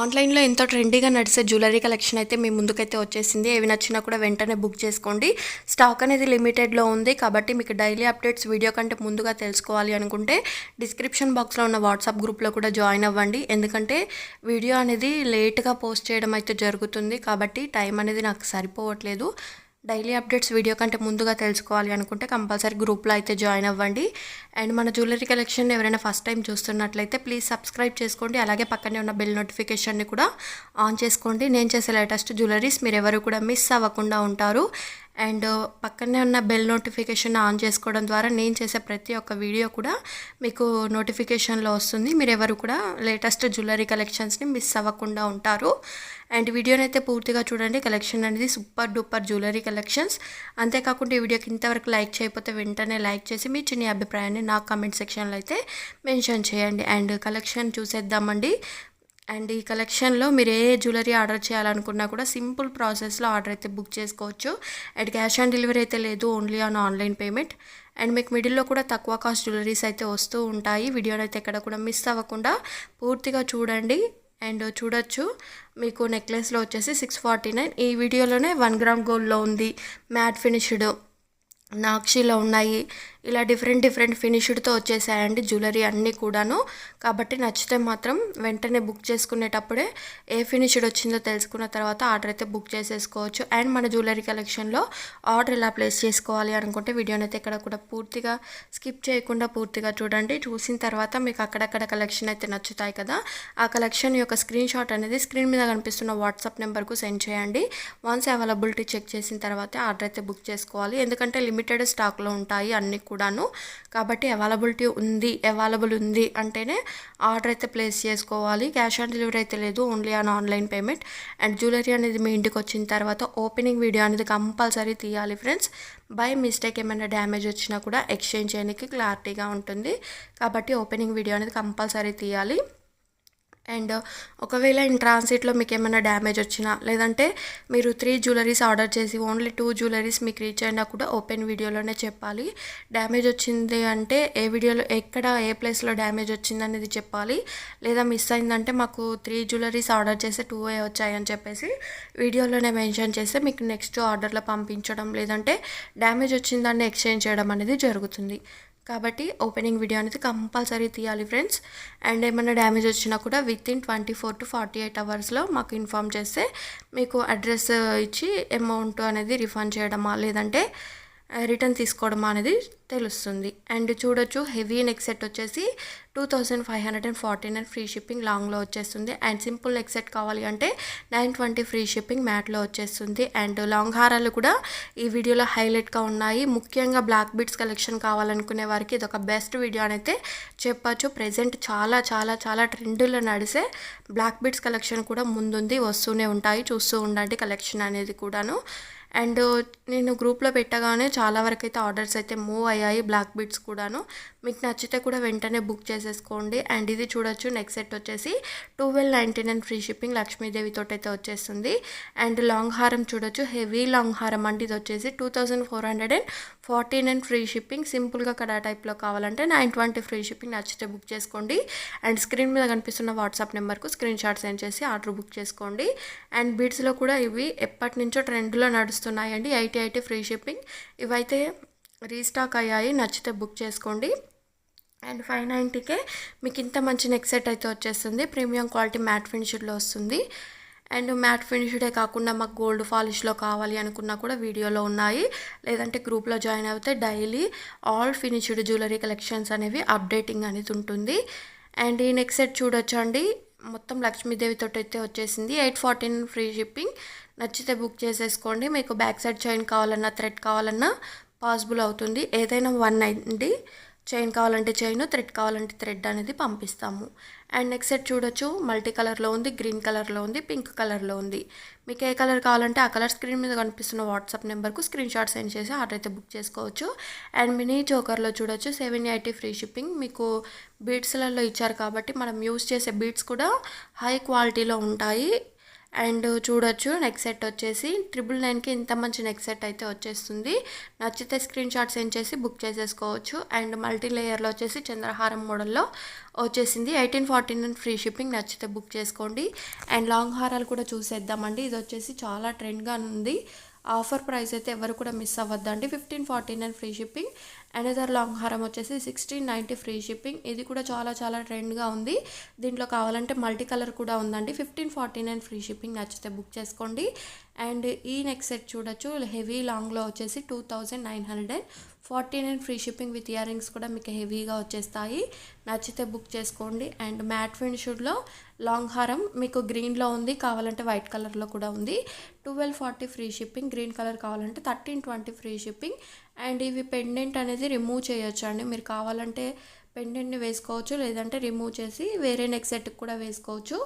ఆన్లైన్లో ఎంతో ట్రెండీగా నడిచే జ్యువెలరీ కలెక్షన్ అయితే మీ ముందుకైతే వచ్చేసింది. ఏవి నచ్చినా కూడా వెంటనే బుక్ చేసుకోండి. స్టాక్ అనేది లిమిటెడ్లో ఉంది కాబట్టి మీకు డైలీ అప్డేట్స్ వీడియో కంటే ముందుగా తెలుసుకోవాలి అనుకుంటే డిస్క్రిప్షన్ బాక్స్లో ఉన్న వాట్సాప్ గ్రూప్లో కూడా జాయిన్ అవ్వండి. ఎందుకంటే వీడియో అనేది లేట్గా పోస్ట్ చేయడం అయితే జరుగుతుంది కాబట్టి టైం అనేది నాకు సరిపోవట్లేదు. డైలీ అప్డేట్స్ వీడియో కంటే ముందుగా తెలుసుకోవాలి అనుకుంటే కంపల్సరీ గ్రూప్లో అయితే జాయిన్ అవ్వండి. అండ్ మన జ్యువెలరీ కలెక్షన్ ఎవరైనా ఫస్ట్ టైం చూస్తున్నట్లయితే ప్లీజ్ సబ్స్క్రైబ్ చేసుకోండి. అలాగే పక్కనే ఉన్న బెల్ నోటిఫికేషన్ని కూడా ఆన్ చేసుకోండి. నేను చేసే లేటెస్ట్ జ్యువెలరీస్ మీరు ఎవరు కూడా మిస్ అవ్వకుండా ఉంటారు. అండ్ పక్కనే ఉన్న బెల్ నోటిఫికేషన్ ఆన్ చేసుకోవడం ద్వారా నేను చేసే ప్రతి ఒక్క వీడియో కూడా మీకు నోటిఫికేషన్లో వస్తుంది. మీరు ఎవరు కూడా లేటెస్ట్ జ్యువెలరీ కలెక్షన్స్ని మిస్ అవ్వకుండా ఉంటారు. అండ్ వీడియోని అయితే పూర్తిగా చూడండి. కలెక్షన్ అనేది సూపర్ డూపర్ జ్యువెలరీ కలెక్షన్స్. అంతేకాకుండా ఈ వీడియోకి ఇంతవరకు లైక్ చేయకపోతే వెంటనే లైక్ చేసి మీ చిన్న అభిప్రాయాన్ని నాకు కామెంట్ సెక్షన్లో అయితే మెన్షన్ చేయండి. అండ్ కలెక్షన్ చూసేద్దామండి. అండ్ ఈ కలెక్షన్లో మీరు ఏ జ్యువెలరీ ఆర్డర్ చేయాలనుకున్నా కూడా సింపుల్ ప్రాసెస్లో ఆర్డర్ అయితే బుక్ చేసుకోవచ్చు. అండ్ క్యాష్ ఆన్ డెలివరీ అయితే లేదు only on online payment. And మీకు మిడిల్లో కూడా తక్కువ కాస్ట్ జ్యువెలరీస్ అయితే వస్తూ ఉంటాయి. వీడియోని అయితే ఎక్కడ కూడా మిస్ అవ్వకుండా పూర్తిగా చూడండి అండ్ చూడొచ్చు. మీకు నెక్లెస్లో వచ్చేసి సిక్స్ ఫార్టీ నైన్. ఈ వీడియోలోనే వన్ గ్రామ్ గోల్డ్లో ఉంది మ్యాట్ ఫినిష్డ్. నాక్షిలో ఉన్నాయి. ఇలా డిఫరెంట్ డిఫరెంట్ ఫినిష్డ్తో వచ్చేసాయండి జ్యువెలరీ అన్నీ కూడాను. కాబట్టి నచ్చితే మాత్రం వెంటనే బుక్ చేసుకునేటప్పుడే ఏ ఫినిష్డ్ వచ్చిందో తెలుసుకున్న తర్వాత ఆర్డర్ అయితే బుక్ చేసేసుకోవచ్చు. అండ్ మన జ్యువెలరీ కలెక్షన్లో ఆర్డర్ ఎలా ప్లేస్ చేసుకోవాలి అనుకుంటే వీడియోని అయితే ఇక్కడ కూడా పూర్తిగా స్కిప్ చేయకుండా పూర్తిగా చూడండి. చూసిన తర్వాత మీకు అక్కడక్కడ కలెక్షన్ అయితే నచ్చుతాయి కదా. ఆ కలెక్షన్ యొక్క స్క్రీన్ షాట్ అనేది స్క్రీన్ మీద కనిపిస్తున్న వాట్సాప్ నెంబర్కు సెండ్ చేయండి. వన్స్ అవైలబిలిటీ చెక్ చేసిన తర్వాత ఆర్డర్ అయితే బుక్ చేసుకోవాలి. ఎందుకంటే లిమిటెడ్ స్టాక్లో ఉంటాయి అన్ని కూడాను. కాబట్టి అవైలబిలిటీ ఉంది అవైలబుల్ ఉంది అంటేనే ఆర్డర్ అయితే ప్లేస్ చేసుకోవాలి. క్యాష్ ఆన్ డెలివరీ అయితే లేదు only on online payment. And jewellery అనేది మీ ఇంటికి వచ్చిన తర్వాత ఓపెనింగ్ వీడియో అనేది కంపల్సరీ తీయాలి ఫ్రెండ్స్. బై మిస్టేక్ ఏమైనా డ్యామేజ్ వచ్చినా కూడా ఎక్స్చేంజ్ చేయడానికి క్లారిటీగా ఉంటుంది. కాబట్టి ఓపెనింగ్ వీడియో అనేది కంపల్సరీ తీయాలి. అండ్ ఒకవేళ ఇన్ ట్రాన్సిట్లో మీకు ఏమైనా డ్యామేజ్ వచ్చినా లేదంటే మీరు త్రీ జ్యువెలరీస్ ఆర్డర్ చేసి ఓన్లీ టూ జ్యువెలరీస్ మీకు రీచ్ అయినా కూడా ఓపెన్ వీడియోలోనే చెప్పాలి. డ్యామేజ్ వచ్చింది అంటే ఏ వీడియోలో ఎక్కడ ఏ ప్లేస్లో డ్యామేజ్ వచ్చింది అనేది చెప్పాలి. లేదా మిస్ అయిందంటే మాకు త్రీ జ్యువెలరీస్ ఆర్డర్ చేస్తే టూ ఏ వచ్చాయని చెప్పేసి వీడియోలోనే మెన్షన్ చేస్తే మీకు నెక్స్ట్ ఆర్డర్లో పంపించడం లేదంటే డ్యామేజ్ వచ్చిందాన్ని ఎక్స్చేంజ్ చేయడం అనేది జరుగుతుంది. కాబట్టి ఓపెనింగ్ వీడియో అనేది కంపల్సరీ తీయాలి ఫ్రెండ్స్ అండ్ ఏమైనా డ్యామేజ్ వచ్చినా కూడా with in twenty four to forty eight అవర్స్లో మాకు ఇన్ఫామ్ చేస్తే మీకు అడ్రస్ ఇచ్చి అమౌంట్ అనేది రిఫండ్ చేయడమా? లేదంటే రిటర్న్ తీసుకోవడం అనేది తెలుస్తుంది. అండ్ చూడొచ్చు హెవీ నెక్ సెట్ వచ్చేసి two thousand five hundred and forty nine free shipping లాంగ్లో వచ్చేస్తుంది. అండ్ సింపుల్ నెక్ సెట్ కావాలి అంటే నైన్ ట్వంటీ ఫ్రీ షిప్పింగ్ మ్యాట్లో వచ్చేస్తుంది. అండ్ లాంగ్ హారాలు కూడా ఈ వీడియోలో హైలైట్గా ఉన్నాయి. ముఖ్యంగా బ్లాక్ బీట్స్ కలెక్షన్ కావాలనుకునే వారికి ఇది ఒక బెస్ట్ వీడియో అని అయితే చెప్పచ్చు. ప్రజెంట్ చాలా చాలా చాలా ట్రెండ్లో నడిసే బ్లాక్ బీట్స్ కలెక్షన్ కూడా ముందుంది వస్తూనే ఉంటాయి. చూస్తూ ఉండండి కలెక్షన్ అనేది కూడాను. అండ్ నేను గ్రూప్లో పెట్టగానే చాలా వరకు అయితే ఆర్డర్స్ అయితే మూవ్ అయ్యాయి బ్లాక్ బిట్స్ కూడాను. మీకు నచ్చితే కూడా వెంటనే బుక్ చేసేసుకోండి. అండ్ ఇది చూడొచ్చు నెక్స్ట్ సెట్ వచ్చేసి twelve ninety nine free shipping లక్ష్మీదేవితో అయితే వచ్చేస్తుంది. అండ్ లాంగ్ హారం చూడొచ్చు హెవీ లాంగ్ హారం అంటే ఇది వచ్చేసి. Two thousand four hundred and forty nine free shipping. సింపుల్గా కడా టైప్లో కావాలంటే నైన్ ట్వంటీ ఫ్రీ షిప్పింగ్ నచ్చితే బుక్ చేసుకోండి. అండ్ స్క్రీన్ మీద కనిపిస్తున్న వాట్సాప్ నెంబర్కు స్క్రీన్ షాట్ సెండ్ చేసి ఆర్డర్ బుక్ చేసుకోండి. అండ్ బిడ్స్లో కూడా ఇవి ఎప్పటి నుంచో ట్రెండ్లో నడుస్తున్నాయండి ఎయిటీ ఎయిటీ ఫ్రీ షిప్పింగ్. ఇవైతే రీస్టాక్ అయ్యాయి. నచ్చితే బుక్ చేసుకోండి. అండ్ ఫైవ్ నైంటీకే మీకు ఇంత మంచి నెక్ సెట్ అయితే వచ్చేస్తుంది. ప్రీమియం క్వాలిటీ మ్యాట్ ఫినిష్డ్లో వస్తుంది. అండ్ మ్యాట్ ఫినిష్డే కాకుండా మాకు గోల్డ్ పాలిష్లో కావాలి అనుకున్నా కూడా వీడియోలో ఉన్నాయి. లేదంటే గ్రూప్లో జాయిన్ అయితే daily all finished jewellery collections అనేవి అప్డేటింగ్ అనేది ఉంటుంది. అండ్ ఈ నెక్ సెట్ చూడొచ్చు అండి మొత్తం లక్ష్మీదేవితో అయితే వచ్చేసింది. Eight fourteen free shipping. నచ్చితే బుక్ చేసేసుకోండి. మీకు బ్యాక్ సైడ్ చైన్ కావాలన్నా థ్రెడ్ కావాలన్నా పాసిబుల్ అవుతుంది. ఏదైనా వన్ అండి చైన్ కావాలంటే చైన్ థ్రెడ్ కావాలంటే థ్రెడ్ అనేది పంపిస్తాము. అండ్ నెక్స్ట్ సెట్ చూడొచ్చు. మల్టీ కలర్లో ఉంది గ్రీన్ కలర్లో ఉంది పింక్ కలర్లో ఉంది. మీకు ఏ కలర్ కావాలంటే ఆ కలర్ స్క్రీన్ మీద కనిపిస్తున్న వాట్సాప్ నెంబర్కు స్క్రీన్ షాట్ సెండ్ చేసి ఆర్డర్ అయితే బుక్ చేసుకోవచ్చు. అండ్ మినీ జోకర్లో చూడొచ్చు. Seven eighty free shipping. మీకు బీట్స్లలో ఇచ్చారు కాబట్టి మనం యూస్ చేసే బీట్స్ కూడా హై క్వాలిటీలో ఉంటాయి. అండ్ చూడొచ్చు. నెక్ సెట్ వచ్చేసి ట్రిపుల్ నైన్కి ఇంత మంచి నెక్ సెట్ అయితే వచ్చేస్తుంది. నచ్చితే స్క్రీన్ షాట్ సెండ్ చేసి బుక్ చేసేసుకోవచ్చు. అండ్ మల్టీ లేయర్లో వచ్చేసి చంద్రహారం మోడల్లో వచ్చేసింది. Eighteen forty nine free shipping నచ్చితే బుక్ చేసుకోండి. అండ్ లాంగ్ హారాలు కూడా చూసేద్దామండి. ఇది వచ్చేసి చాలా ట్రెండ్గా ఉంది. ఆఫర్ ప్రైస్ అయితే ఎవరు కూడా miss అవ్వద్దండి. Fifteen forty nine free shipping. Another long హారం వచ్చేసి సిక్స్టీన్ నైంటీ ఫ్రీ షిప్పింగ్ ఇది కూడా చాలా చాలా ట్రెండ్గా ఉంది. దీంట్లో కావాలంటే మల్టీ కలర్ కూడా ఉందండి. Fifteen forty nine free shipping నచ్చితే బుక్ చేసుకోండి. అండ్ ఈ నెక్ సెట్ చూడొచ్చు. హెవీ లాంగ్లో వచ్చేసి two thousand nine hundred and forty nine free shipping with ear rings కూడా మీకు హెవీగా వచ్చేస్తాయి. నచ్చితే బుక్ చేసుకోండి. అండ్ మ్యాట్ ఫినిషుడ్లో లాంగ్ హారం మీకు గ్రీన్లో ఉంది కావాలంటే వైట్ కలర్లో కూడా ఉంది. Twelve forty free shipping green colour కావాలంటే thirteen twenty free shipping. And ఇవి పెండెంట్ అనేది రిమూవ్ చేయొచ్చు అండి. మీరు కావాలంటే పెండెంట్ని వేసుకోవచ్చు లేదంటే రిమూవ్ చేసి వేరే నెక్ సెట్కి కూడా వేసుకోవచ్చు.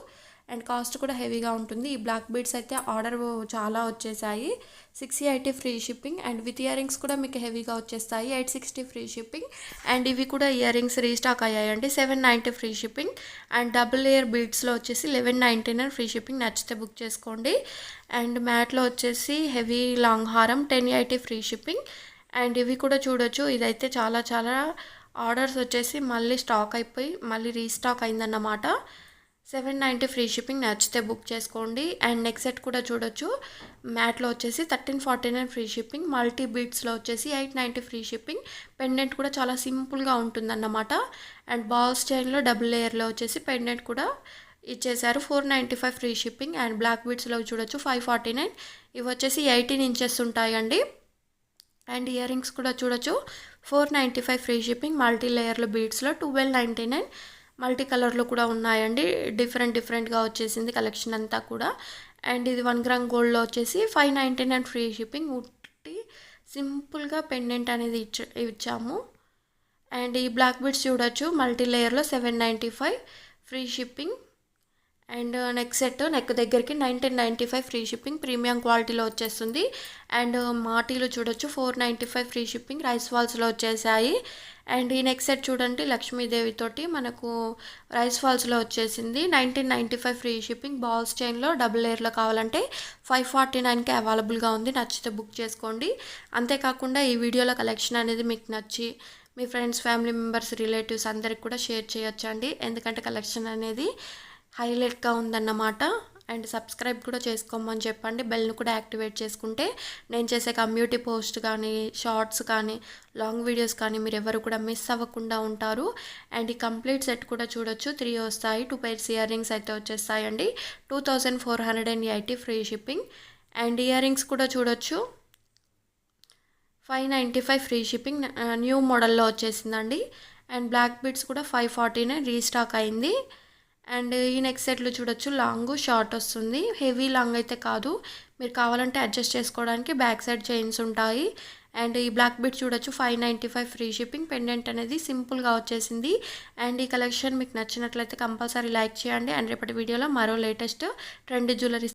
అండ్ కాస్ట్ కూడా హెవీగా ఉంటుంది. ఈ బ్లాక్ బీడ్స్ అయితే ఆర్డర్ చాలా వచ్చేసాయి. Six eighty free shipping and with ear rings కూడా మీకు హెవీగా వచ్చేస్తాయి. Eight sixty free shipping and ఇవి కూడా ఇయర్ రింగ్స్ రీస్టాక్ అయ్యాయండి. Seven ninety free shipping and double ear బీడ్స్లో వచ్చేసి eleven ninety nine free shipping నచ్చితే బుక్ చేసుకోండి. అండ్ మ్యాట్లో వచ్చేసి హెవీ లాంగ్ హారం ten eighty free shipping and ఇవి కూడా చూడొచ్చు. ఇదైతే చాలా చాలా ఆర్డర్స్ వచ్చేసి మళ్ళీ స్టాక్ అయిపోయి మళ్ళీ రీస్టాక్ అయిందన్నమాట. సెవెన్ నైంటీ ఫ్రీ షిప్పింగ్ నచ్చితే బుక్ చేసుకోండి. అండ్ నెక్స్ట్ సెట్ కూడా చూడొచ్చు. మ్యాట్లో వచ్చేసి thirteen forty nine free shipping multi బీట్స్లో వచ్చేసి eight ninety free shipping. Pendant కూడా చాలా సింపుల్గా ఉంటుందన్నమాట. అండ్ బాల్స్ చైన్లో డబుల్ లేయర్లో వచ్చేసి పెండెంట్ కూడా ఇచ్చేసారు. Four ninety five free shipping and black బీట్స్లో చూడొచ్చు ఫైవ్ ఫార్టీ నైన్. ఇవి వచ్చేసి ఎయిటీన్ ఇంచెస్ ఉంటాయండి. అండ్ ఇయర్ రింగ్స్ కూడా చూడొచ్చు. Four ninety five free shipping multi లేయర్లో బీడ్స్లో ట్వెల్వ్ నైంటీ నైన్. మల్టీ కలర్లో కూడా ఉన్నాయండి. డిఫరెంట్ డిఫరెంట్గా వచ్చేసింది కలెక్షన్ అంతా కూడా. అండ్ ఇది వన్ గ్రామ్ గోల్డ్లో వచ్చేసి five ninety nine free shipping ఉట్టి సింపుల్గా పెండెంట్ అనేది ఇచ్చ ఇచ్చాము. అండ్ ఈ బ్లాక్ బీడ్స్ చూడొచ్చు. మల్టీ లేయర్లో seven ninety five free shipping. And neck set neck దగ్గరికి nineteen ninety five free shipping premium క్వాలిటీలో వచ్చేస్తుంది. అండ్ మాటీలు చూడొచ్చు four ninety five free shipping rice ఫాల్స్లో వచ్చేసాయి. అండ్ ఈ నెక్ సెట్ చూడండి లక్ష్మీదేవి తోటి మనకు రైస్ ఫాల్స్లో వచ్చేసింది. Nineteen ninety five free shipping balls చైన్లో double లేయర్లో కావాలంటే ఫైవ్ ఫార్టీ నైన్కి అవైలబుల్గా ఉంది నచ్చితే బుక్ చేసుకోండి. అంతేకాకుండా ఈ వీడియోలో కలెక్షన్ అనేది మీకు నచ్చి మీ ఫ్రెండ్స్ ఫ్యామిలీ మెంబర్స్ రిలేటివ్స్ అందరికి కూడా షేర్ చేయొచ్చండి. ఎందుకంటే కలెక్షన్ అనేది హైలైట్గా ఉందన్నమాట. అండ్ సబ్స్క్రైబ్ కూడా చేసుకోమని చెప్పండి. బెల్ను కూడా యాక్టివేట్ చేసుకుంటే నేను చేసే కమ్యూనిటీ పోస్ట్ కానీ షార్ట్స్ కానీ లాంగ్ వీడియోస్ కానీ మీరు ఎవరు కూడా మిస్ అవ్వకుండా ఉంటారు. అండ్ ఈ కంప్లీట్ సెట్ కూడా చూడొచ్చు. త్రీ వస్తాయి టూ పైర్స్ ఇయర్ రింగ్స్ అయితే వచ్చేస్తాయండి. Two thousand four hundred and eighty free shipping. And ear rings కూడా చూడొచ్చు. Five ninety five free shipping. New మోడల్లో వచ్చేసిందండి. అండ్ బ్లాక్ బిట్స్ కూడా ఫైవ్ ఫార్టీ నైన్ రీస్టాక్ అయింది. అండ్ ఈ నెక్స్ట్ సెట్లు చూడొచ్చు లాంగ్ షార్ట్ వస్తుంది. హెవీ లాంగ్ అయితే కాదు. మీరు కావాలంటే అడ్జస్ట్ చేసుకోవడానికి బ్యాక్ సైడ్ చైన్స్ ఉంటాయి. అండ్ ఈ బ్లాక్ బిట్ చూడొచ్చు five ninety five free shipping pendant అనేది సింపుల్గా వచ్చేసింది. అండ్ ఈ కలెక్షన్ మీకు నచ్చినట్లయితే కంపల్సరీ లైక్ చేయండి. అండ్ రేపటి వీడియోలో మరో లేటెస్ట్ ట్రెండ్ జ్యువెలరీ